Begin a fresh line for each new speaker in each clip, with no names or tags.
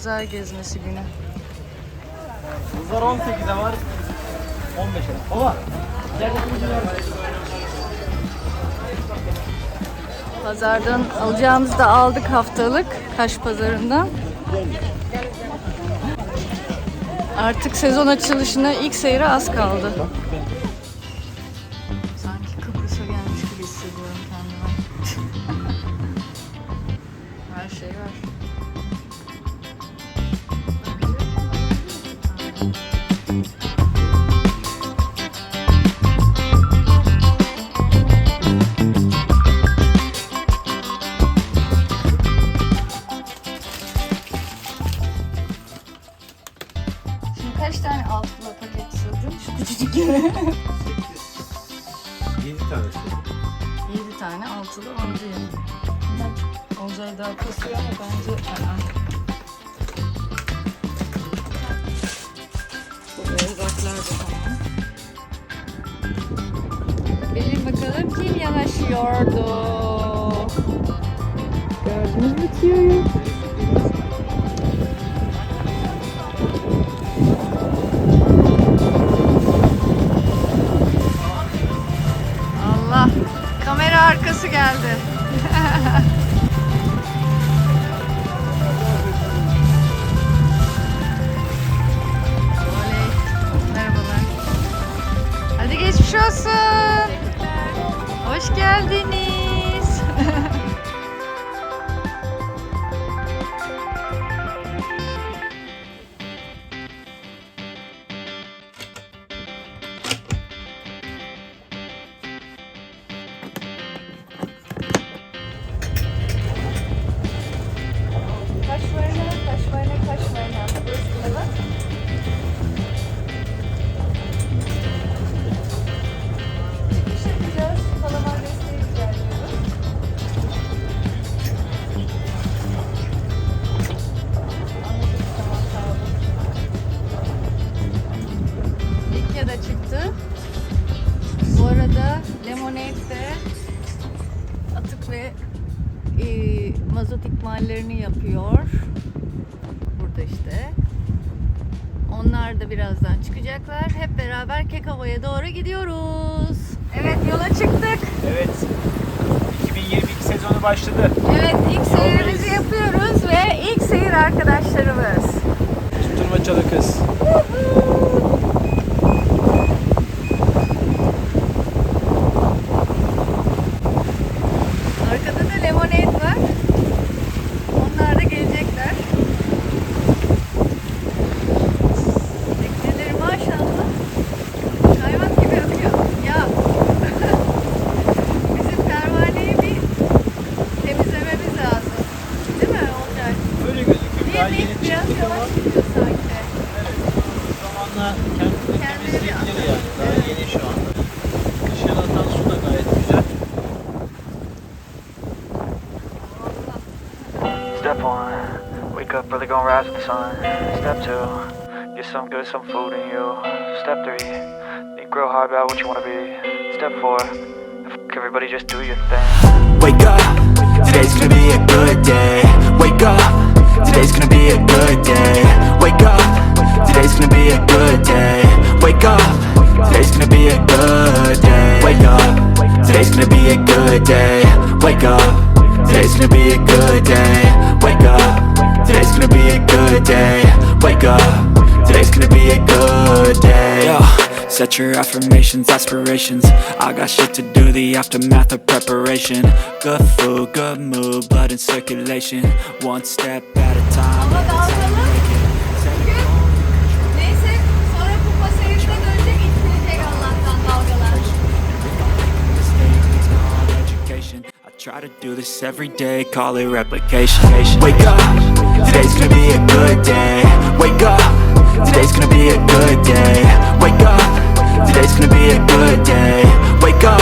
pazar gezmesi günü.
Bunlar 18'e var. 15'e. Baba.
Pazardan alacağımızı da aldık haftalık Kaş pazarından. Artık sezon açılışına ilk seyre az kaldı.
Tanesi.
7 tane altılı yani. Olcay daha kasıyor ama bence... Aa. Bu erzaklar da tamam. Bilin bakalım kim yanaşıyordu? Gördünüz mü Kiyo'yu? Kekova'ya doğru gidiyoruz. Evet yola çıktık.
Evet. 2022 sezonu başladı.
Evet ilk seyirimizi yapıyoruz ve ilk seyir arkadaşlarımız.
Tutturma çalı kız.
Early, gonna rise with the sun. Step two, get some good, some food in you. Step three, think real hard about what you wanna be. Step four, f- everybody just do your thing.
Wake up, today's gonna be a good day. Wake up, today's gonna be a good day. Wake up, today's gonna be a good day. Wake up, today's gonna be a good day. Wake up, today's gonna be a good day. Wake up, today's gonna be a good day. Wake up, today's gonna be a good day. Wake up, today's gonna be a good day. Yo. Set your affirmations, aspirations. I got shit to do, the aftermath of preparation. Good food, good mood, blood in circulation. One step at a time. Oh try to do this every day, call it replication. Wake up, today's gonna be a good day. Wake up, today's gonna be a good day. Wake up, today's gonna be a good day. Wake up,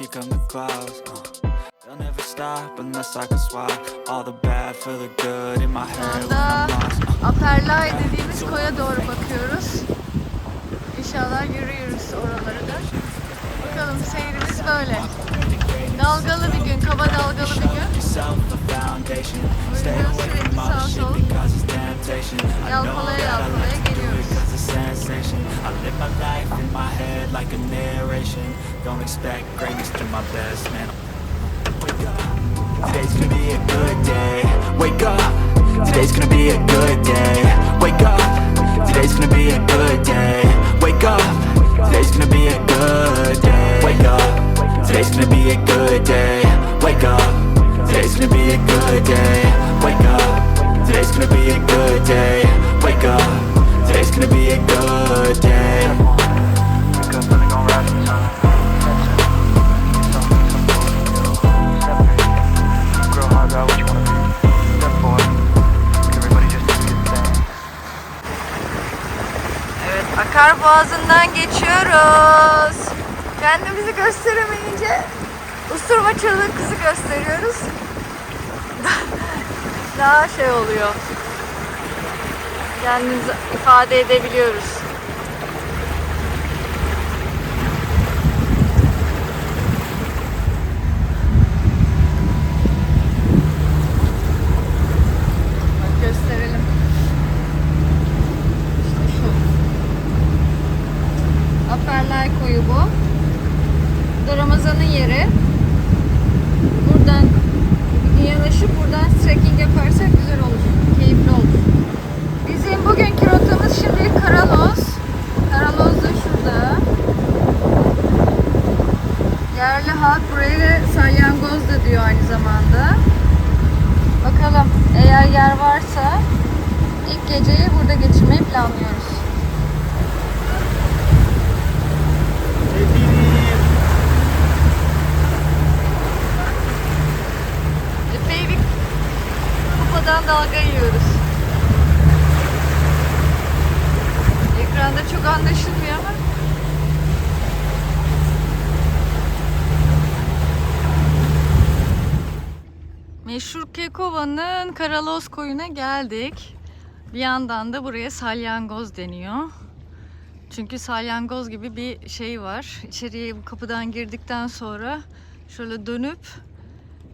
here come the clouds. Uh, they'll never stop unless I can swap all the bad for the good in my
Şu
head when
anda Aperlay dediğimiz koya doğru bakıyoruz. İnşallah yürüyoruz oraları da. Bakalım seyrimiz böyle. Dalgalı bir gün, kaba dalgalı bir gün. sürekli sağ sol. Yalpalaya yalpalaya
to
geliyoruz.
Sensation. I live my life in my head like a narration. Don't expect greatness to my best, man. Wake up. Today's gonna be a good day. Wake up. Today's gonna be a good day. Wake up. Today's gonna be a good day. Wake up. Today's gonna be a good day. Wake up. Today's gonna be a good day. Wake up. Today's gonna be a good day. Wake up. Today's gonna be a good day. Wake up. It's gonna be a good day
Evet, Akar Boğazı'ndan geçiyoruz. Kendimizi gösteremeyince Usturma çığlığı kızı gösteriyoruz. Daha şey oluyor. Kendimizi ifade edebiliyoruz. Bak gösterelim. İşte şu. Aperler koyu bu. Bu da Ramazan'ın yeri. Buradan yanaşıp buradan trekking yaparsak güzel olur. Keyifli olur. Bizim bugünkü rotamız şimdi Karalos. Karalos da şurada. Yerli halk buraya salyangoz da diyor aynı zamanda. Bakalım eğer yer varsa ilk geceyi burada geçirmeyi planlıyoruz. Epey bir kupadan dalga yiyoruz. Ekranda çok anlaşılmıyor ama Meşhur Kekova'nın Karalos koyuna geldik. Bir yandan da buraya salyangoz deniyor. Çünkü salyangoz gibi bir şey var. İçeriye bu kapıdan girdikten sonra şöyle dönüp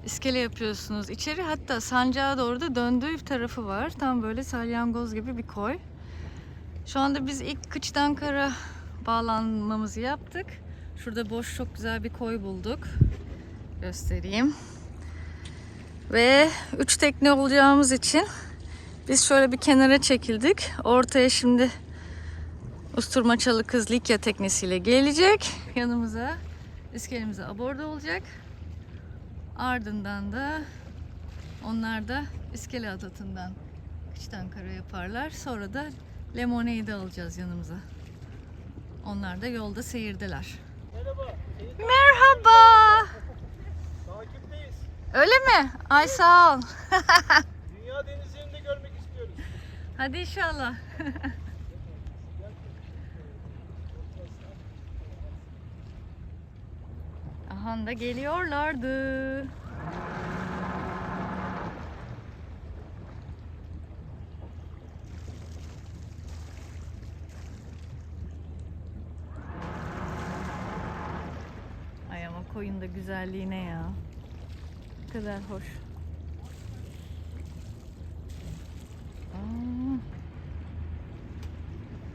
iskele yapıyorsunuz. İçeri hatta sancağa doğru da döndüğü tarafı var. Tam böyle salyangoz gibi bir koy. Şu anda biz ilk kıçtan kara bağlanmamızı yaptık. Şurada boş çok güzel bir koy bulduk. Göstereyim. Ve üç tekne olacağımız için biz şöyle bir kenara çekildik. Ortaya şimdi Usturmaçalı kız Likya teknesiyle gelecek. Yanımıza iskelemize aborda olacak. Ardından da onlar da iskele atatından kıçtan kara yaparlar. Sonra da Lemone'yi de alacağız yanımıza. Onlar da yolda seyirdeler.
Merhaba.
Merhaba. Öyle mi? Ay sağ ol.
Dünya denizlerini de görmek istiyoruz.
Hadi inşallah. Aha da geliyorlardı. Ay ama koyun da güzelliğine ya. Kadar hoş. Aa.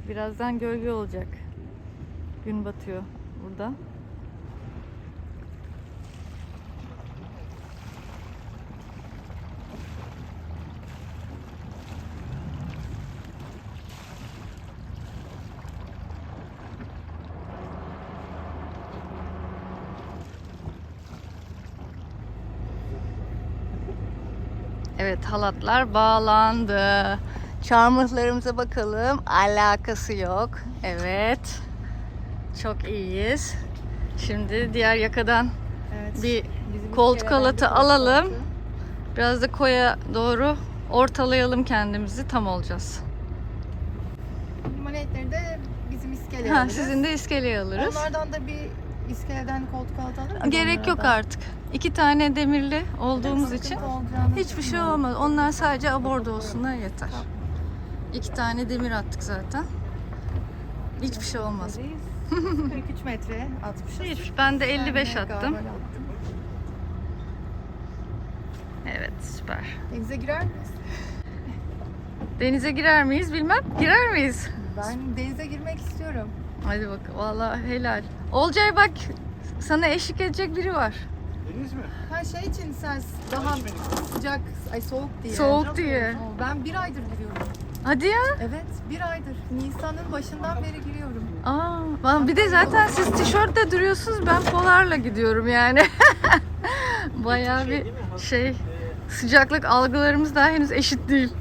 Birazdan gölge olacak. Gün batıyor burada. Evet halatlar bağlandı. Çarmıhlarımıza bakalım. Alakası yok. Evet. Çok iyiyiz. Şimdi diğer yakadan bir koltuk halatı alalım. Biraz da koya doğru ortalayalım kendimizi. Tam olacağız.
Limonetleri de bizim iskeleye
Ha,
alırız.
sizin de iskeleye alırız.
Onlardan da bir iskeleden koltuk mı?
Gerek yok artık. İki tane demirli olduğumuz için hiçbir şey olmaz. Onlar sadece aborda olsunlar yeter. İki tane demir attık zaten. Hiçbir şey olmaz.
43 metre atmışız.
Hiç. Ben de 55
Ben de
attım. Evet süper.
Denize girer miyiz?
Denize girer miyiz bilmem. Girer miyiz?
Ben denize girmek istiyorum.
Hadi bak vallahi helal. Olcay bak sana eşlik edecek biri var.
Deniz mi?
Ha şey için sen daha sıcak, ay soğuk diye.
Soğuk diye.
Oo, Ben bir aydır giriyorum.
Hadi ya.
Evet, bir aydır. Nisan'ın başından beri giriyorum.
Aa, vallahi bir de zaten siz tişörtle duruyorsunuz. Ben polarla gidiyorum yani. Bayağı bir şey sıcaklık algılarımız daha henüz eşit değil.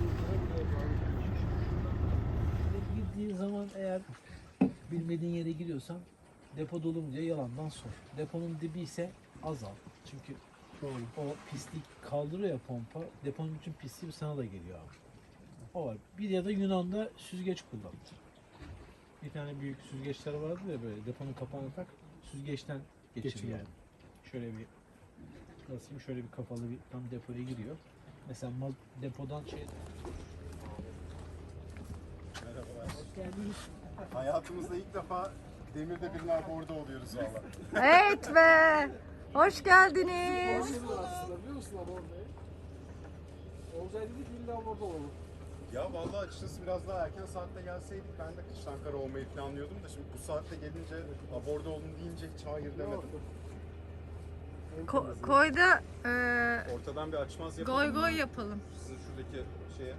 Girdiğin zaman eğer bilmediğin yere giriyorsan depo dolu mu diye yalandan sor. Deponun dibi ise azal. Çünkü o pislik kaldırıyor ya pompa. Deponun bütün pisliği sana da geliyor abi. O var. Bir ya da Yunan'da süzgeç kullanılır. Bir tane büyük süzgeçler vardı ya böyle deponun kapağını tak süzgeçten geçir
Geçiriyor.
yani. Şöyle bir nasıl şöyle bir kafalı bir tam depoya giriyor. Mesela ma- depodan şey
Hayatımızda ilk defa demirde birinin orada oluyoruz valla.
Evet be. Hoş geldiniz.
Ya vallahi açıkçası biraz daha erken saatte gelseydik ben de kıştan kara olmayı planlıyordum da şimdi bu saatte gelince aborda olun deyince hiç hayır demedim.
Ko- koyda e,
Ortadan bir açmaz yapalım.
goy goy yapalım.
Sizin şuradaki şeye, eee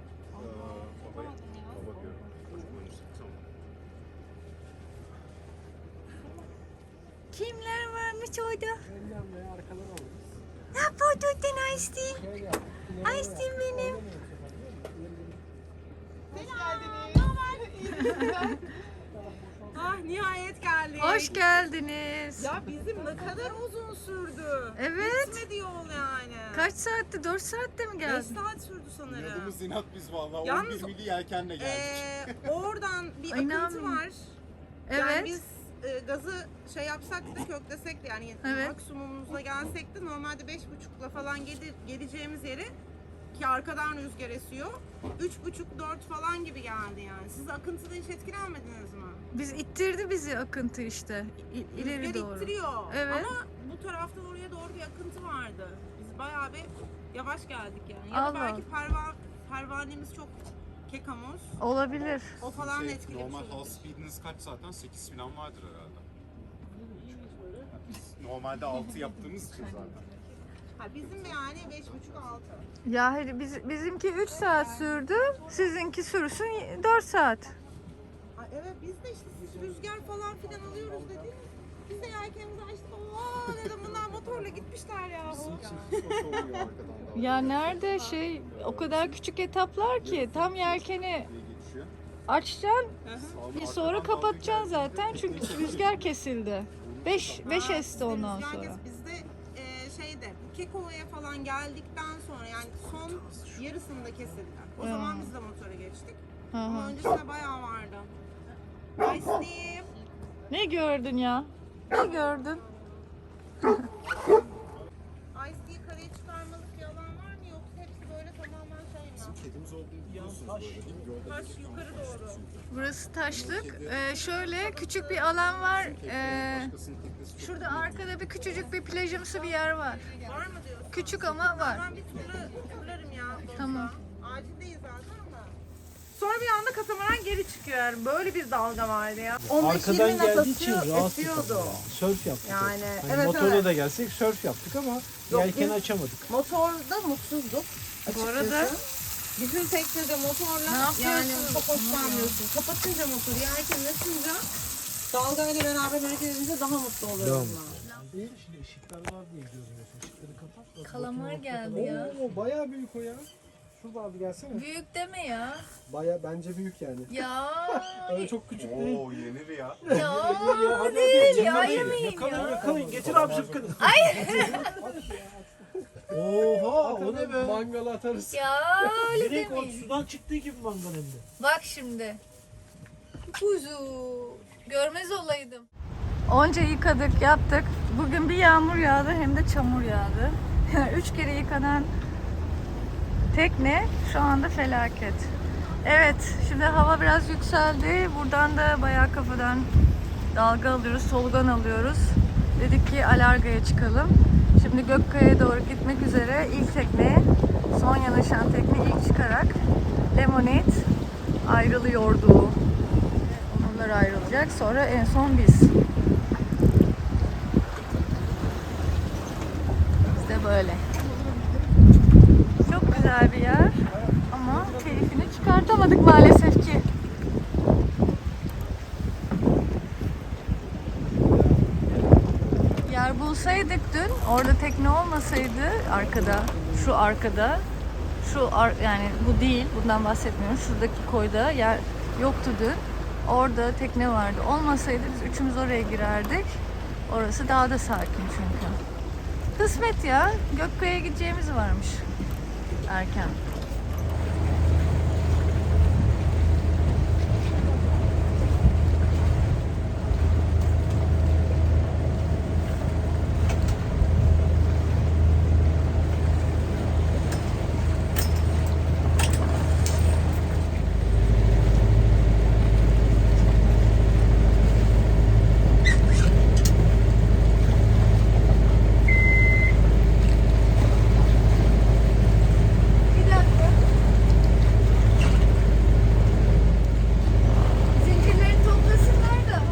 babayı, baba diyorum. Tamam.
Orada? Ne yapıyordun Aystin? Aystin benim.
Ah nihayet geldik.
Hoş geldiniz.
Ya bizim ne kadar uzun sürdü.
Evet.
Bitmedi yol yani.
Kaç saatte? 4 saatte mi
5
geldin?
saat sürdü sanırım.
İnadımız inat biz valla.
Yalnız-
11 mili yelkenle geldik.
Ee, oradan bir
Ay,
akıntı
inanmıyorum.
var. Yani
Evet.
biz e, gazı şey yapsak da köklesek de yani
Evet.
maksimumumuza gelsek de normalde beş buçukla falan gel- geleceğimiz yere ki arkadan rüzgar esiyor. Üç buçuk dört falan gibi geldi yani. Siz akıntıda hiç etkilenmediniz mi?
Biz ittirdi bizi akıntı işte. İ- ileri
Rüzgar
doğru.
ittiriyor.
Evet.
Ama bu taraftan oraya doğru bir akıntı vardı. Biz bayağı bir yavaş geldik yani. Ya
Allah
da belki perva, pervanemiz çok kekamoz.
Olabilir.
O falan
Şey,
etkilemiş
Normal hal
olabilir.
speediniz kaç zaten? 8 falan vardır herhalde. Biz normalde 6 yaptığımız için zaten.
Ha, bizim yani beş buçuk altı.
Ya hadi biz, bizimki 3 saat sürdü. Sizinki sürsün 4 saat.
Ha, evet biz de işte siz rüzgar falan filan alıyoruz dediniz. Biz de yelkenimizi açtık. Oo dedim bunlar motorla gitmişler ya.
Ya nerede şey o kadar küçük etaplar ki tam yelkeni açacaksın bir sonra kapatacaksın zaten çünkü rüzgar kesildi. 5 5
Ha,
esti ondan sonra.
Bizde e, şeyde Kekova'ya falan geldikten sonra yani son yarısında kesildi. O
Hmm.
zaman biz de motora geçtik.
Hı
Ama
hı.
öncesinde bayağı vardı. Nice Steve.
Ne gördün ya? Ne gördün?
Ice Tea'yi karaya çıkarmalık bir alan var mı yoksa hepsi böyle tamamen şey mi?
Kedimiz olduğunu biliyorsunuz böyle değil mi? Yolda
Taş yukarı doğru.
Burası taşlık. Ee, şöyle küçük bir alan var. Ee,
Başkasının teknesi çok
şurada arkada bir küçücük bir plajımsı bir yer var.
Var mı diyorsun?
Küçük ama var.
Ben bir turla turlarım ya.
Tamam.
Acil değil zaten. Sonra bir anda katamaran geri çıkıyor yani. Böyle bir dalga vardı ya. 15-20
arkadan geldiği için rahatsız
esiyordu.
yani. Sörf yaptık.
Yani,
Hani
evet,
motorla
evet.
da gelsek sörf yaptık ama yelkeni
biz-
açamadık.
Motorda mutsuzduk.
Bu arada
Bizim teknede motorla
Ne yapıyorsun?
yani çok hoşlanmıyorsun. Kapatınca motoru yelkeni açınca dalgayla beraber hareket edince daha mutlu oluyorum ben.
Değil şimdi ışıklar var diye görmüyorsun. Işıkları kapat.
Kalamar geldi ya.
Oo, bayağı büyük o ya. Şurada abi gelsene.
büyük deme ya.
Baya bence büyük yani.
Ya.
Öyle çok küçük değil.
Oo yenir ya.
ya.
Hadi
değil
hadi,
ya, yemeyin
Yakalayın,
ya.
Yakalayın getir abi zıpkını. Ay. Oha o ne be? Mangal atarız.
Ya öyle
Direkt
demeyin.
sudan çıktığı gibi mangal hem de.
Bak şimdi. Kuzu. Görmez olaydım. Onca yıkadık, yaptık. Bugün bir yağmur yağdı hem de çamur yağdı. Üç kere yıkanan tekne şu anda felaket. Evet, şimdi hava biraz yükseldi. Buradan da bayağı kafadan dalga alıyoruz, solugan alıyoruz. Dedik ki Alarga'ya çıkalım. Şimdi Gökkaya'ya doğru gitmek üzere ilk tekneye, son yanaşan tekne ilk çıkarak Lemonade ayrılıyordu. Onlar ayrılacak. Sonra en son biz. İşte böyle. Güzel bir yer ama keyfini çıkartamadık maalesef ki. Yer bulsaydık dün, orada tekne olmasaydı arkada, şu arkada, şu ar- yani bu değil, bundan bahsetmiyorum. Şuradaki koyda yer yoktu dün. Orada tekne vardı. Olmasaydı biz üçümüz oraya girerdik. Orası daha da sakin çünkü. Kısmet ya. Gökkaya'ya gideceğimiz varmış. Erken. Bir dakika. Zincirleri toplasınlar da.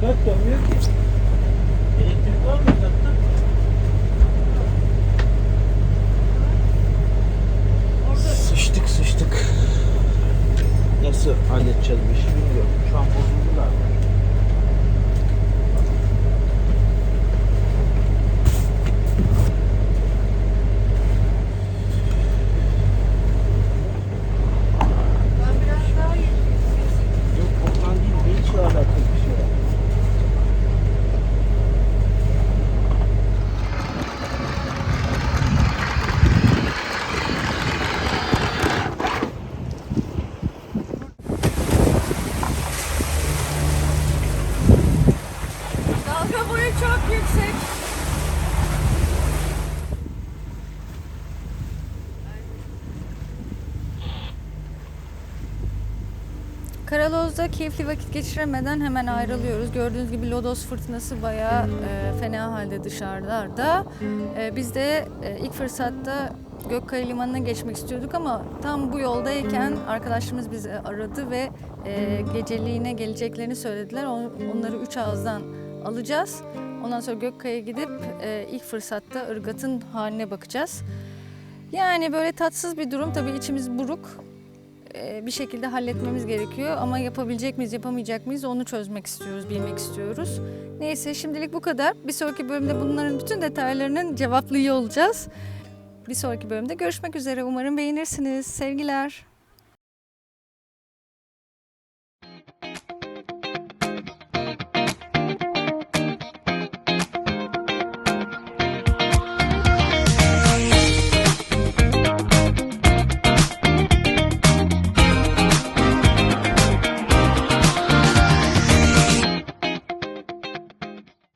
Fakat dönmüyor ki. Elektrik var mı katta? Sıçtık sıçtık. Nasıl halledeceğiz bu işi bilmiyorum. Şu an bozuldular.
Ben biraz daha
Yok ondan değil. Ne işle alakalı bir şey var.
Dalga boyu çok yüksek. Karaloz'da keyifli vakit geçiremeden hemen ayrılıyoruz. Gördüğünüz gibi Lodos fırtınası bayağı e, fena halde dışarıda. E, biz de e, ilk fırsatta Gökkaya Limanı'na geçmek istiyorduk ama tam bu yoldayken arkadaşlarımız bizi aradı ve e, geceliğine geleceklerini söylediler. On- onları üç ağızdan alacağız. Ondan sonra Gökkaya'ya gidip e, ilk fırsatta ırgatın haline bakacağız. Yani böyle tatsız bir durum. Tabii içimiz buruk. E, bir şekilde halletmemiz gerekiyor. Ama yapabilecek miyiz, yapamayacak mıyız onu çözmek istiyoruz, bilmek istiyoruz. Neyse şimdilik bu kadar. Bir sonraki bölümde bunların bütün detaylarının cevaplıyor olacağız. Bir sonraki bölümde görüşmek üzere. Umarım beğenirsiniz. Sevgiler.